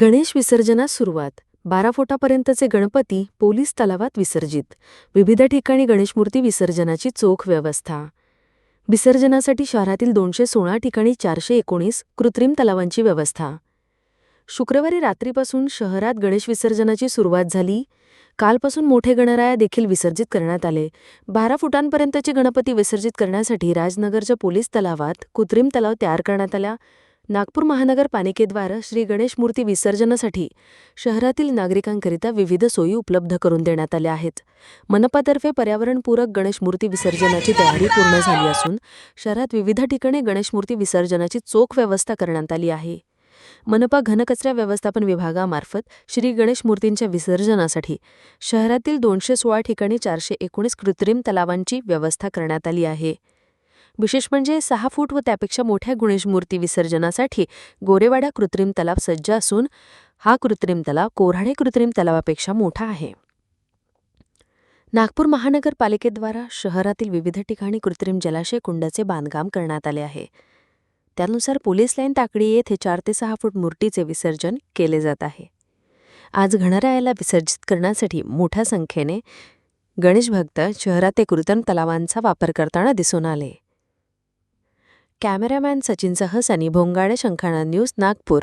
गणेश विसर्जनास सुरुवात. बारा फुटापर्यंतचे गणपती पोलीस तलावात विसर्जित. विविध ठिकाणी गणेशमूर्ती विसर्जनाची चोख व्यवस्था. विसर्जनासाठी शहरातील दोनशे सोळा ठिकाणी चारशे एकोणीस कृत्रिम तलावांची व्यवस्था. शुक्रवारी रात्रीपासून शहरात गणेश विसर्जनाची सुरुवात झाली. कालपासून मोठे गणराया देखील विसर्जित करण्यात आले. बारा फुटांपर्यंतचे गणपती विसर्जित करण्यासाठी राजनगरच्या पोलीस तलावात कृत्रिम तलाव तयार करण्यात आला. नागपूर महानगरपालिकेद्वारा श्री गणेश मूर्ती विसर्जनासाठी शहरातील नागरिकांकरिता विविध सोयी उपलब्ध करून देण्यात आल्या आहेत. मनपातर्फे पर्यावरणपूरक गणेश मूर्ती विसर्जनाची तयारी पूर्ण झाली असून शहरात विविध ठिकाणी गणेश मूर्ती विसर्जनाची चोख व्यवस्था करण्यात आली आहे. मनपा घनकचरा व्यवस्थापन विभागामार्फत श्री गणेश मूर्तींच्या विसर्जनासाठी शहरातील दोनशे सोळा ठिकाणी चारशे एकोणीस कृत्रिम तलावांची व्यवस्था करण्यात आली आहे. विशेष म्हणजे सहा फूट व त्यापेक्षा मोठ्या गणेश मूर्ती विसर्जनासाठी गोरेवाडा कृत्रिम तलाव सज्ज असून हा कृत्रिम तलाव कोऱ्हाडे कृत्रिम तलावापेक्षा मोठा आहे. नागपूर महानगरपालिकेद्वारा शहरातील विविध ठिकाणी कृत्रिम जलाशय कुंडाचे बांधकाम करण्यात आले आहे. त्यानुसार पोलीस लाईन ताकडी येथे चार ते सहा फूट मूर्तीचे विसर्जन केले जात आहे. आज घणरायाला विसर्जित करण्यासाठी मोठ्या संख्येने गणेश भक्त शहरात ते कृत्रिम तलावांचा वापर करताना दिसून आले. कॅमेरामॅन सचिनसह सनी भोंगाडे शंखाणा न्यूज नागपूर.